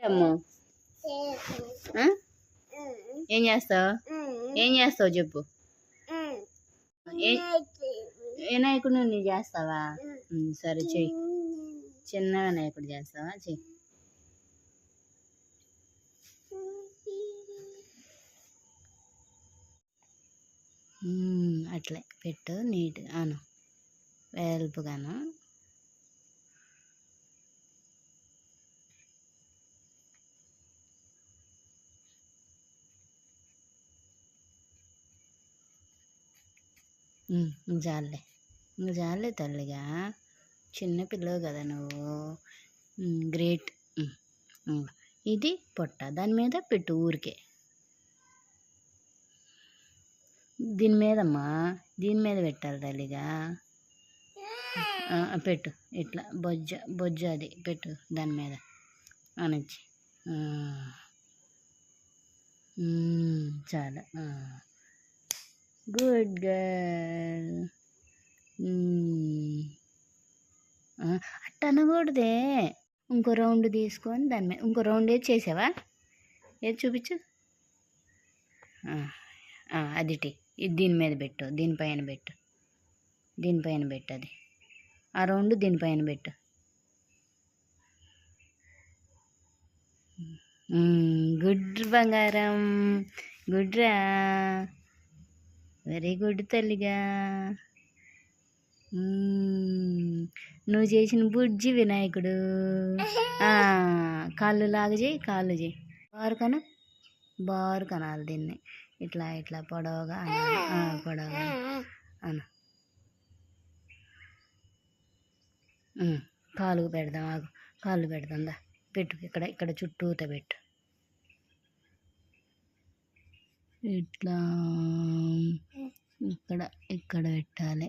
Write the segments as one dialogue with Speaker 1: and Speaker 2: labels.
Speaker 1: అమ్మ? ఏం చేస్తావు? ఏం చేస్తావు చెప్పు. ఏ వినాయకుడు నువ్వు చేస్తావా? సరే చెయ్యి చిన్న వినాయకుడు చేస్తావా? చెయ్యి అట్లే పెట్టు నీట్గా అను వెల్పుగాను. ఉమ్, ఇంక తల్లిగా. చిన్న పిల్లవు కదా నువ్వు. గ్రేట్. ఇది పొట్ట. దాని మీద పెట్టు ఊరికే. దీని మీదమ్మా దీని మీద పెట్టాలి తల్లిగా. పెట్టు. ఇట్లా బొజ్జ బొజ్జ అది పెట్టు దాని మీద. అనొచ్చి. చాలా. Good girl hmm. అట్ట అనకూడదే ఇంకో రౌండ్ తీసుకొని దాని మీద ఇంకో రౌండ్ ఏది చేసావా? ఏది చూపించు. అదిటి అది టీ. ఇది దీని మీద పెట్టు దీనిపైన పెట్టు. దీనిపైన పెట్టు అది. ఆ రౌండ్ దీనిపైన పెట్టు. Hmm, గుడ్ బంగారం. గుడ్రా. వెరీ గుడ్ తల్లిగా. నువ్వు చేసిన బుజ్జి వినాయకుడు. కాళ్ళు లాగా చేయి కాళ్ళు చేయి. బారు కన బారు కనాలి దీన్ని. ఇట్లా ఇట్లా పొడవుగా అనాలి పొడవుగా. అను. కాలుగు కాలు పెడదాం ఆగు. కాళ్ళు పెడదాం దా. పెట్టు ఇక్కడ ఇక్కడ చుట్టూత పెట్టు. ఇట్లా ఇక్కడ ఇక్కడ పెట్టాలి.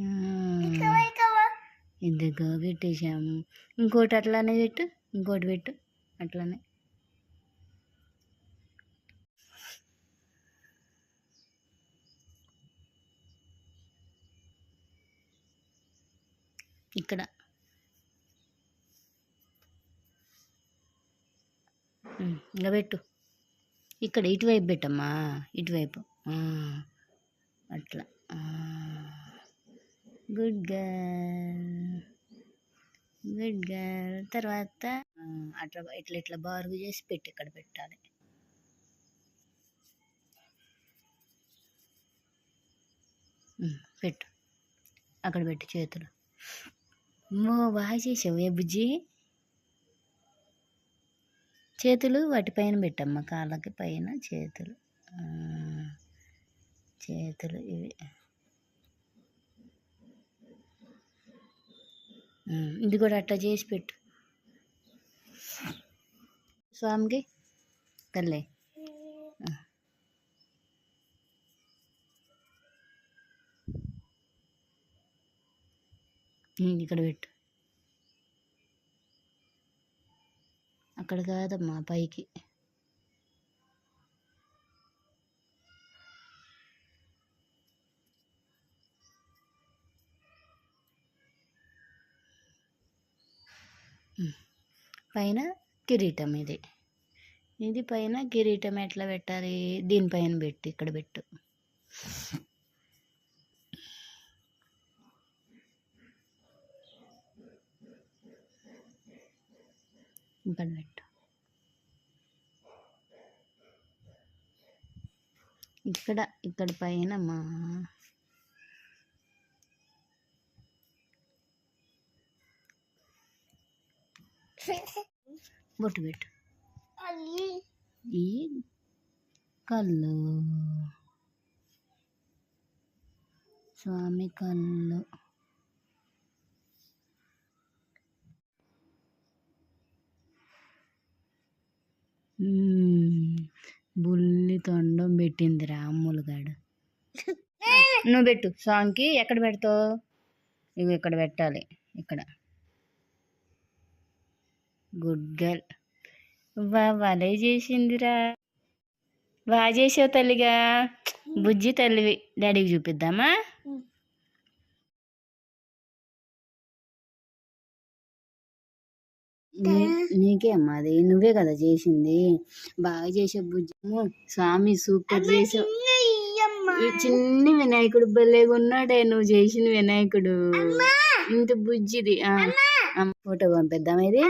Speaker 1: ఆ, ఇదిగో పెట్టేసాము ఇంకోటి అట్లానే పెట్టు ఇంకోటి పెట్టు అట్లానే. ఇక్కడ. ఇంకా పెట్టు. ఇక్కడ ఇటువైపు పెట్టమ్మా ఇటువైపు. అట్లా. గుడ్ గర్ల్ గుడ్ గర్ల్ తర్వాత అట్లా ఇట్లా ఇట్లా బారుగు చేసి పెట్టి ఇక్కడ పెట్టాలి. పెట్టు. అక్కడ పెట్టు చేతులు. మో బాగా చేసావు ఏ బుజ్జి? చేతులు వాటిపైన పెట్టమ్మా కాళ్ళకి పైన చేతులు. చేతులు ఇవి. ఇది కూడా అట్లా చేసి పెట్టు. స్వామికి తల్లి. ఇక్కడ పెట్టు. అక్కడ కాదమ్మా పైకి. పైన కిరీటం ఇది. ఇది పైన కిరీటం ఎట్లా పెట్టాలి? దీనిపైన పెట్టు ఇక్కడ పెట్టు. ఇక్కడ పెట్టు ఇక్కడ ఇక్కడ పైన మా బొట్టు పెట్టు. ఈ కళ్ళు. స్వామి కళ్ళు. బుల్లి తొండం పెట్టింది రాములుగాడు నువ్వు పెట్టు. సాంగ్కి ఎక్కడ పెడతావు? ఇవి ఇక్కడ పెట్టాలి. ఇక్కడ. Good girl. వా చేసిందిరా. బాగా చేసావు తల్లిగా. బుజ్జి తల్లివి. డాడీకి చూపిద్దామా? నీకే అమ్మా అది నువ్వే కదా చేసింది. బాగా చేసే బుజ్జి. స్వామి సూపర్ చేసావు చిన్ని వినాయకుడు భలేగా ఉన్నాడే నువ్వు చేసిన వినాయకుడు. ఇంత బుజ్జిది. ఫోటో పంపిద్దాం ఇది.